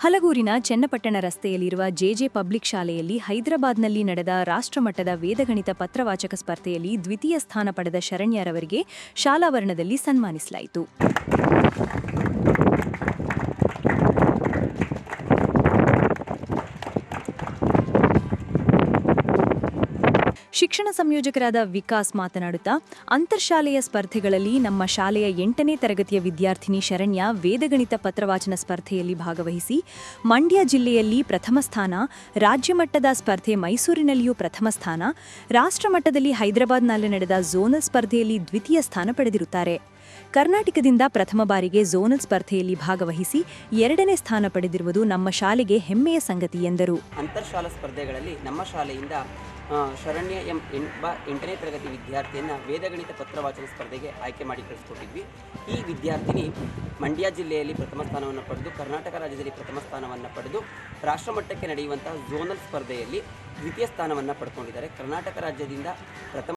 ಹಲಗೂರಿನ ಚೆನ್ನಪಟ್ಟಣ ರಸ್ತೆಯಲ್ಲಿರುವ JJ public ಶಾಲೆಯಲ್ಲಿ ಹೈದರಾಬಾದ್ನಲ್ಲಿ ನಡೆದ ರಾಷ್ಟ್ರಮಟ್ಟದ ವೇದಗಣಿತ ಪತ್ರವಾಚಕ ಸ್ಪರ್ಧೆಯಲ್ಲಿ ದ್ವಿತೀಯ ಸ್ಥಾನ ಪಡೆದ ಶರಣ್ಯರವರಿಗೆ ಶಾಲಾವರಣದಲ್ಲಿ ಸನ್ಮಾನಿಸಲಾಯಿತು. ಶಿಕ್ಷಣ ಸಂಯೋಜಕರಾದ ವಿಕಾಸ್ ಮಾತನಾಡುತ್ತಾ, ಅಂತರ್ಶಾಲೆಯ ಸ್ಪರ್ಧೆಗಳಲ್ಲಿ ನಮ್ಮ ಶಾಲೆಯ ಎಂಟನೇ ತರಗತಿಯ ವಿದ್ಯಾರ್ಥಿನಿ ಶರಣ್ಯ ವೇದಗಣಿತ ಪತ್ರವಾಚನ ಸ್ಪರ್ಧೆಯಲ್ಲಿ ಭಾಗವಹಿಸಿ, ಮಂಡ್ಯ ಜಿಲ್ಲೆಯಲ್ಲಿ ಪ್ರಥಮ ಸ್ಥಾನ ರಾಜ್ಯಮಟ್ಟದ ಸ್ಪರ್ಧೆ ಮೈಸೂರಿನಲ್ಲಿಯೂ ಪ್ರಥಮ ಸ್ಥಾನ, ರಾಷ್ಟ್ರಮಟ್ಟದಲ್ಲಿ ಹೈದರಾಬಾದ್ನಲ್ಲಿ ನಡೆದ ಝೋನಲ್ ಸ್ಪರ್ಧೆಯಲ್ಲಿ ದ್ವಿತೀಯ ಸ್ಥಾನ ಪಡೆದಿರುತ್ತಾರೆ. ಕರ್ನಾಟಕದಿಂದ ಪ್ರಥಮ ಬಾರಿಗೆ ಝೋನಲ್ ಸ್ಪರ್ಧೆಯಲ್ಲಿ ಭಾಗವಹಿಸಿ ಎರಡನೇ ಸ್ಥಾನ ಪಡೆದಿರುವುದು ನಮ್ಮ ಶಾಲೆಗೆ ಹೆಮ್ಮೆಯ ಸಂಗತಿ ಎಂದರು. ಅಂತರ್ಶಾಲಾ ಸ್ಪರ್ಧೆಗಳಲ್ಲಿ ನಮ್ಮ ಶಾಲೆಯಿಂದ ಶರಣ್ಯ ಎಂ ಎಂಬ ಎಂಟನೇ ತರಗತಿ ವಿದ್ಯಾರ್ಥಿಯನ್ನು ವೇದಗಣಿತ ಪತ್ರವಾಚನ ಸ್ಪರ್ಧೆಗೆ ಆಯ್ಕೆ ಮಾಡಿ ಕಳಿಸ್ಕೊಟ್ಟಿದ್ವಿ. ಈ ವಿದ್ಯಾರ್ಥಿನಿ ಮಂಡ್ಯ ಜಿಲ್ಲೆಯಲ್ಲಿ ಪ್ರಥಮ ಸ್ಥಾನವನ್ನು ಪಡೆದು, ಕರ್ನಾಟಕ ರಾಜ್ಯದಲ್ಲಿ ಪ್ರಥಮ ಸ್ಥಾನವನ್ನು ಪಡೆದು ರಾಷ್ಟ್ರಮಟ್ಟಕ್ಕೆ ನಡೆಯುವಂತಹ ಝೋನಲ್ ಸ್ಪರ್ಧೆಯಲ್ಲಿ ದ್ವಿತೀಯ ಸ್ಥಾನವನ್ನು ಪಡ್ಕೊಂಡಿದ್ದಾರೆ. ಕರ್ನಾಟಕ ರಾಜ್ಯದಿಂದ ಪ್ರಥಮ